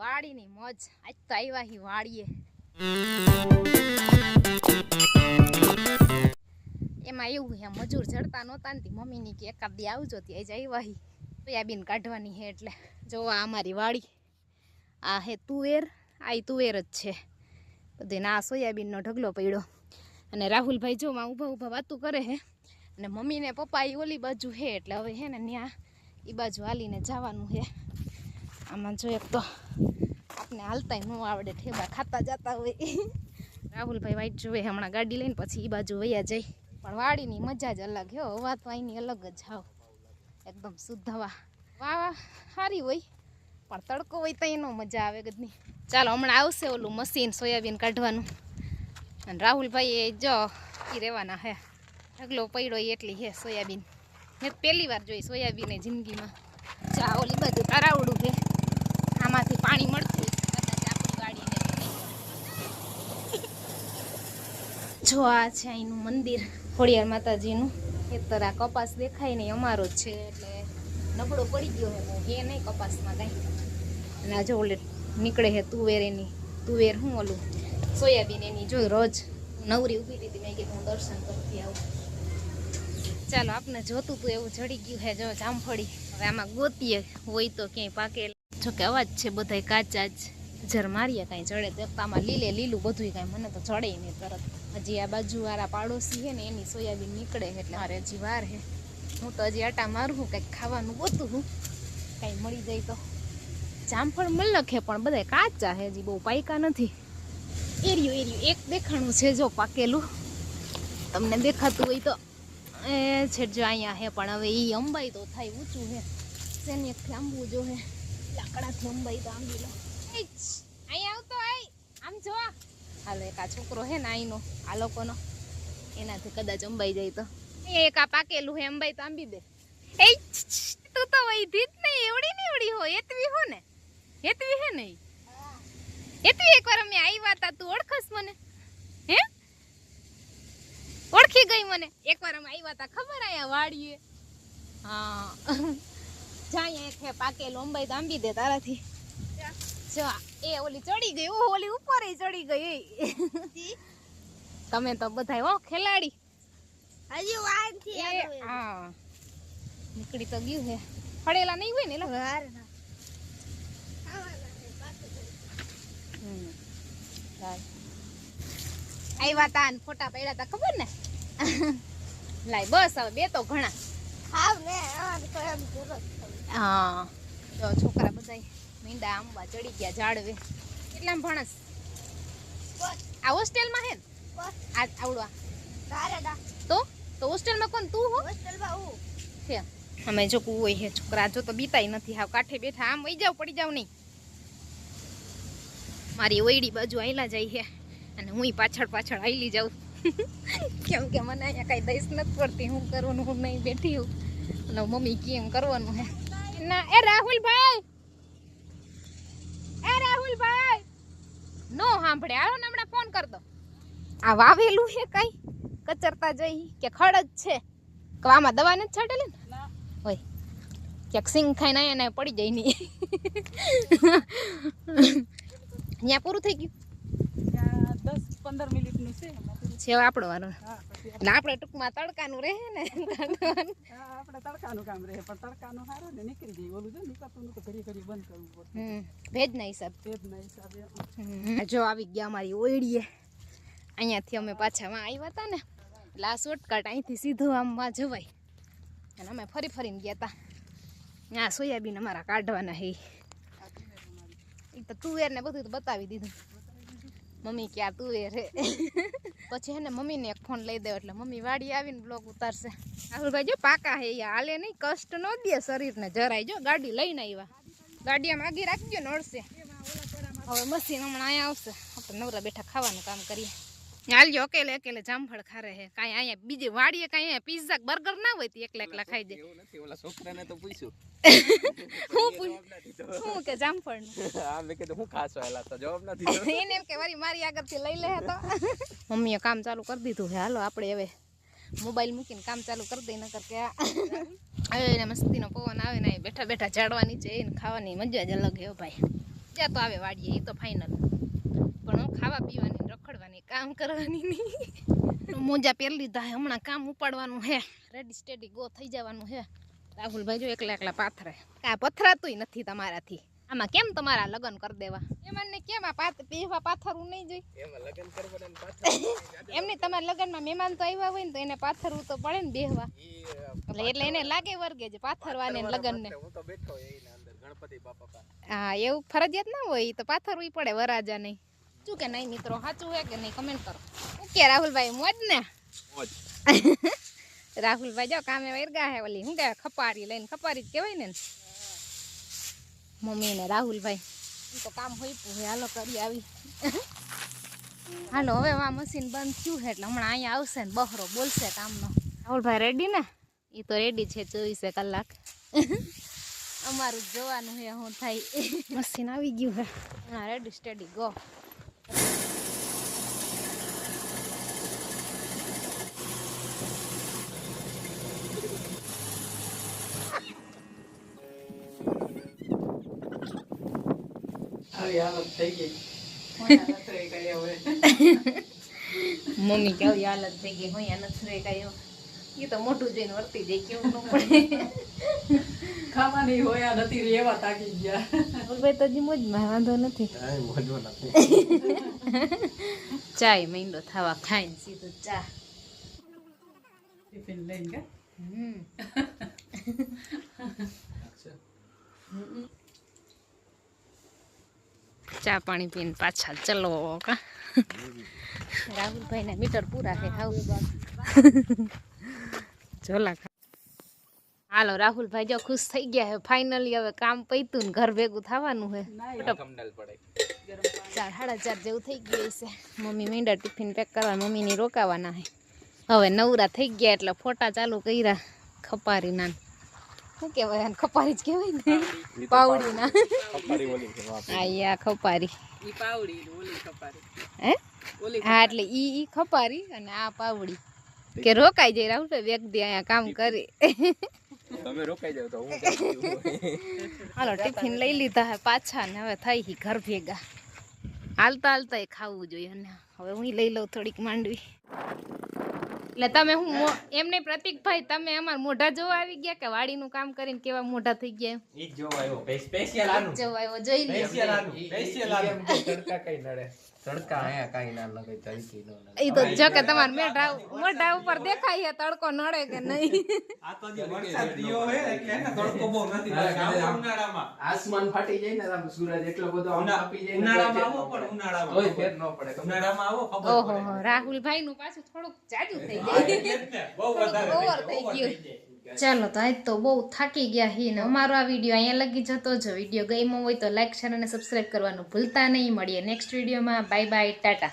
વાડીની મોજ. આજ તો આવ્યા હી વાડીએ. એમાં એવું હે, મજૂર ચડતા નહોતા ને મમ્મીની કે એકાદ દી આવજો ત્યાં જ આવ્યા હી. સોયાબીન કાઢવાની હે એટલે. જોવા અમારી વાડી. આ હે તુવેર, આ તુવેર જ છે. બધે ના સોયાબીનનો ઢગલો પડ્યો. અને રાહુલભાઈ જો માં ઊભા ઊભા વાતું કરે હે, અને મમ્મીને પપ્પા એ ઓલી બાજુ હે, એટલે હવે હે ને ત્યાં એ બાજુ હાલીને જવાનું હે. આમાં જો એક તો આપણે હાલતાય ન આવડે ઠેબા ખાતા જતા હોય. રાહુલભાઈ વાઈટ જોવે હમણાં ગાડી લઈને પછી એ બાજુ વયા જાય. પણ વાડીની મજા જ અલગ હો હવા તો અહીંની અલગ જ હાવ. એકદમ શુદ્ધ હવા. વાહ સારી હોય, પણ તડકો હોય તો એનો મજા આવે ગદની ચાલો, હમણાં આવશે ઓલું મશીન સોયાબીન કાઢવાનું. અને રાહુલભાઈ એ જો એ રહેવાના હે. ઢગલો પડ્યો એટલી હે સોયાબીન. મેં પહેલી વાર જોઈ સોયાબીન જિંદગીમાં. ચા ઓલી બાજુ તારાવડું આમાંથી પાણી મળતું. છે જો આ છે અહીંનું મંદિર ખોડિયાર માતાજીનું. ખેતર આ કપાસ દેખાય ને અમારો જ છે એટલે નબળો પડી ગયો હે હે નહીં કપાસમાં કાંઈ. અને આ જો ઓલે નીકળે હે તુવેર એની તુવેર શું ઓલું? સોયાબીન એની જો રોજ નવરી ઊભી લીધી મેં કીધું હું દર્શન કરતી આવું. ચાલો, આપને જોતું તું એવું ચડી ગયું હે, જો જામફળી. હવે આમાં ગોતીએ, હોય તો ક્યાંય પાકે જો કે અવાજ છે બધાય કાચા જ. જર મારીએ કાંઈ ચડે એક લીલે લીલું બધું કાંઈ, મને તો ચડે નહીં તરત. હજી આ બાજુવાળા પાડોશી છે ને, એની સોયાબીન નીકળે એટલે મારે હજી વાર છે. હું તો હજી આટા મારું કંઈક ખાવાનું ગોતું કાંઈ મળી જાય તો. જામફળ મલખે છે પણ બધા કાચા છે, હજી બહુ પાયકા નથી. એરિયું એરિયું, એક દેખાણું છે જો પાકેલું. તમને દેખાતું હોય તો. એ છે જો અહીંયા હે પણ હવે એ અંબાઈ તો થાય ઊંચું હે એક લાંબુ જો હે લાકડાથી અંબાઈ તો આંબી લો અહીંયા આવતો આય. આમ જો હાલો, એક આ છોકરો હે ને અહીંનો આ લોકોનો. એનાથી કદાચ અંબાઈ જાય તો. એક આ પાકેલું હે, અંબાઈ તો આંબી દે. એ તું તો વૈધી જ નહીં એવડી ને એવડી હોય. એતવી હો ને. એતવી હે નહીં એતવી એકવાર અમે આવ્યા હતા તું ઓળખસ મને? હે? ઓળખી ગઈ મને. એકવાર અમે આવ્યા તા, ખબર આયા વાડીએ? હા. જાય એક પાકે લોંબાઈ દાંબી દે તારાથી. જો એ ઓલી ચડી ગઈ ઓલી ઉપર ચડી ગઈ તમે તો બધાય હો ખેલાડી. હજી વાનથી એ હા. નીકળી તો ગયું હે. ફળેલા નહીં હોય ને એલા વાર. આવ્યા તા ફોટા પડ્યા તા ખબર ને? લાય બસ હવે બે તો ઘણા. ખાવ ને હા. તો છોકરા બધાય મીંડા, આંબા ચડી ગયા ઝાડવે. કેટલા ભણસ? આ હોસ્ટેલમાં હે આ આવડવા. તો? તો હોસ્ટેલમાં કોણ? તું હો? હોસ્ટેલમાં હું. છે અમે જો કુ હોય હે, છોકરા જો તો બીતાય નથી. હાવ કાંઠે બેઠા. આમ વઈ જાવ, પડી જાવ નહીં. મારી ઓયડી બાજુ આયલા જાય હે. અને હું પાછળ પાછળ આયલી જાઉં. કેમ કે મને અહીંયા કાંઈ દઈશ નથી પડતી. હું કરવાનું, હું નહીં બેઠી હું અને મમ્મી કેમ કરવાનું હે. ના એ રાહુલભાઈ. એ રાહુલભાઈ. નો સાંભળે. આવો ને હમણાં ફોન કર દો. આ વાવેલું છે કઈ? કચરતા જઈ. કે ખડ જ છે. કે આમાં દવા નથી છાંટેલી ને? હોય ક્યાંક સિંગ ખાઈને ને પડી જાય નહીં ત્યાં પૂરું થઈ ગયું. પંદર મિનિટનું છે. છે આપણો વારો. એટલે આપણે ટૂંકમાં તડકાનું રહે ને આપણે તડકાનું કામ રહે પણ તડકાનું સારું ને નીકળી જાય. ઓલું છે નીકળતું નતું ઘડી ઘડી બંધ કરવું પડે. ભેજના હિસાબ. તેજના હિસાબે જો આવી ગયા અમારી ઓળીએ અહીંયાથી અમે પાછા માં આવ્યા હતા ને એટલે આ શોર્ટકટ અહીંથી સીધું આમ માં જવાય. અને અમે ફરી ફરીને ગયા હતા આ સોયાબીન અમારા કાઢવાના હે. એ તો તુવેર ને બધું તો બતાવી દીધું. મમ્મી કે આ તુવેર હે પછી હે ને મમ્મીને એક ફોન લઈ દેવો એટલે મમ્મી વાડી આવીને બ્લોગ ઉતારશે. રાહુલભાઈ જો પાકા હે હાલે નહીં કષ્ટ ન દે શરીરને જરાય. જો ગાડી લઈને આવ્યા ગાડી આમ આગી રાખજો નડશે. હવે મશીન હમણાં અહીંયા આવશે. આપણે નવરા બેઠા ખાવાનું કામ કરીએ. હાલજો અકેલે અકેલે જામફળ ખારે હે. કાંઈ અહીંયા બીજે વાડીએ કાંઈ અહીંયા પીઝા બર્ગર ના હોય તો એકલા એકલા ખાઈ દે. એવું નથી ઓલા છોકરાને તો પૂછ્યું. હું પૂછ હું કે જામફળ હા મેં કીધું હું ખાશો એલા તો જવાબ નથી દીધો. એને એમ કે વારી મારી આગળથી લઈ લે તો. મમ્મીએ કામ ચાલુ કરી દીધું હે. હાલો આપણે હવે મોબાઈલ મૂકીને કામ ચાલુ કરી દઈ નકર કે આ હવે મસ્તીનો પવન આવે ને બેઠા બેઠા ઝાડવા નીચે એને ખાવાની મજા જ અલગ હે ભાઈ. ક્યાં તો આવે વાડીએ એ તો ફાઇનલ ખાવા પીવાની રખડવાની કામ કરવાની નહીં મોજા પહેરી લીધા હે હમણાં કામ ઉપાડવાનું હે. રેડી સ્ટેડી ગો થઈ જવાનું હે. રાહુલભાઈ જો એકલા એકલા પાથરે. કા પથરાતુંય નથી તમારાથી. આમાં કેમ તમારા લગ્ન કરી દેવા? મહેમાનને ને કેમ આ પાથ બેહવા પાથરવું નહીં જોઈ એમાં લગ્ન કરવાના ને પાછા એમની તમારા લગ્નમાં મહેમાન તો આવ્યા હોય ને તો એને પાથરવું તો પડે ને બેહવા. એટલે એટલે એને લાગે વર્ગે જે પાથરવાને ને લગ્નને. હું તો બેઠો એના અંદર ગણપતિ બાપા હા એવું ફરજિયાત ના હોય ઈ તો પાથરવું પડે વરાજા નહીં શું કે નહીં મિત્રો સાચું હે કે નહીં? કમેન્ટ કરો. ઓકે કે રાહુલભાઈ મોજ ને? રાહુલભાઈ જો કામે વર્ગા હે ઓલી શું કહેવાય ખપારી લઈને ખપારી જ કહેવાય ને મમ્મી ને રાહુલભાઈ ઈ તો કામ હોય પૂછે હાલો કરી આવી. હાલો હવે આ મશીન બંધ થયું છે એટલે હમણાં અહીંયા આવશે ને બહરો બોલશે કામનો. રાહુલભાઈ રેડી ને? એ તો રેડી છે ચોવીસે કલાક. અમારું જ જોવાનું હે શું થાય. મશીન આવી ગયું હે. હા રેડી સ્ટેડી ગો આવી હાલત થઈ ગઈ મમ્મી કેવું હાલત થઈ ગઈ હોય નથી રે એ તો મોટું જોઈને વર્તી જાય કેવું ન પડે ખાવાની હોય નથી રેવા તાકી ગયા ભાઈ તો હજી મોજમાં વાંધો નથી કાંઈ મોજો નથી ચાય મીંડો થવા ખાઈને સીધું ચા ટિફિન લઈને કે હમ ચા પાણી પીને પાછા ચલો કા. રાહુલભાઈ ના મીટર પૂરા છે ખાવું. જોલા હાલો રાહુલભાઈ જો ખુશ થઈ ગયા હે ફાઇનલી હવે કામ પૈતું ને ઘર ભેગું થવાનું હે ચાર સાડા ચાર જેવું થઈ ગયું છે મમ્મી મીંડા ટિફિન પેક કરવા મમ્મીની રોકાવાના હે હવે નવરા થઈ ગયા એટલે ફોટા ચાલુ કર્યા. ખપારી ખપારીના શું કહેવાય આને? ખપારી જ કહેવાય ને. પાવડી. ના ઓલી છે વાહ. આ ઈ આ ખપારી. ઈ પાવડી ઓલી કપારી હે? હા એટલે ઈ ઈ ખપારી અને આ પાવડી. કે રોકાઈ જાય રાહુલ વ્યક્તિ અહીંયા કામ કરી. તમે રોકાઈ જાવ તો હું હાલો ટિફિન લઈ લીધા હે પાછા ને હવે થઈ હી ઘર ભેગા. હાલતા હાલતા એ ખાવું જોઈએ અને હવે હું લઈ લઉં થોડીક માંડવી. એટલે તમે હું એમને પ્રતિકભાઈ તમે અમાર મોઢા જોવા આવી ગયા કે વાડીનું કામ કરીને કેવા મોઢા થઈ ગયા ઈ જોવા આવ્યો. સ્પેશિયલ આનું. જોવા આવ્યો જોઈ લ્યો. સ્પેશિયલ આનું. સ્પેશિયલ આનું. તડકા કઈ નડે? તડકા અહીંયા કાંઈ ના લગે તડકી નો નડે તો જો કે તમારા મેઢા મોઢા ઉપર દેખાય તડકો નડે કે નહીં. આ તો જે વરસાદ થયો હે એટલે એને તડકો બહુ નથી ઉનાળામાં. આસમાન ફાટી જાય ને આમ સૂરજ એટલો બધો આમ કાપી જાય ઉનાળામાં આવો પણ ઉનાળામાં પડે. ફેર ન પડે ઉનાળામાં આવો ખબર ઓહો પડે. હો નું પાછું થોડુંક જાજુ થઈ જાય. એટલે જ ને. બહુ વધારે થઈ ગયું ચાલો તો આજ તો બહુ થાકી ગયા હી ને અમારો આ વીડિયો અહીંયા લગી જતો જો. વીડિયો ગમ્યો હોય તો લાઈક શેર અને સબસ્ક્રાઈબ કરવાનું ભૂલતા નહીં. મળીએ નેક્સ્ટ વિડીયોમાં બાય બાય ટાટા